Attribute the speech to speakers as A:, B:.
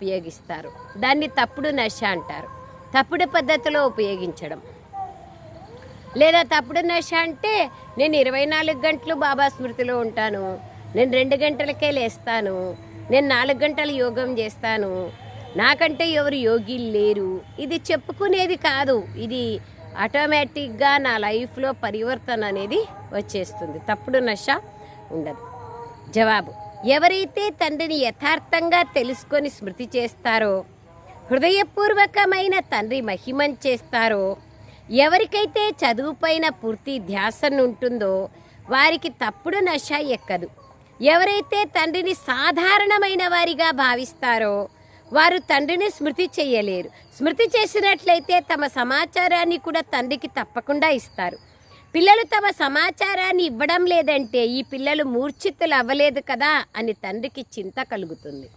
A: ఉపయోగిస్తారు. దాన్ని తప్పుడు నష అంటారు. తప్పుడు పద్ధతిలో ఉపయోగించడం. లేదా తప్పుడు నష అంటే నేను ఇరవై నాలుగు గంటలు బాబా స్మృతిలో ఉంటాను. నేను రెండు గంటలకే లేస్తాను. నేను నాలుగు గంటలు యోగం చేస్తాను. నాకంటే ఎవరు యోగిలు లేరు. ఇది చెప్పుకునేది కాదు. ఇది ఆటోమేటిక్గా నా లైఫ్లో పరివర్తన అనేది వచ్చేస్తుంది. తప్పుడు నష ఉండదు. జవాబు. ఎవరైతే తండ్రిని యథార్థంగా తెలుసుకొని స్మృతి చేస్తారో హృదయపూర్వకమైన తండ్రి మహిమం చేస్తారో ఎవరికైతే చదువుపైన పూర్తి ధ్యాసనుంటుందో వారికి తప్పుడు నష ఎక్కదు. ఎవరైతే తండ్రిని సాధారణమైన వారిగా భావిస్తారో వారు తండ్రిని స్మృతి చేయలేరు. స్మృతి చేసినట్లయితే తమ సమాచారాన్ని కూడా తండ్రికి తప్పకుండా ఇస్తారు. పిల్లలు తమ సమాచారాన్ని ఇవ్వడం లేదంటే ఈ పిల్లలు మూర్ఛితులు అవ్వలేదు కదా అని తండ్రికి చింత కలుగుతుంది.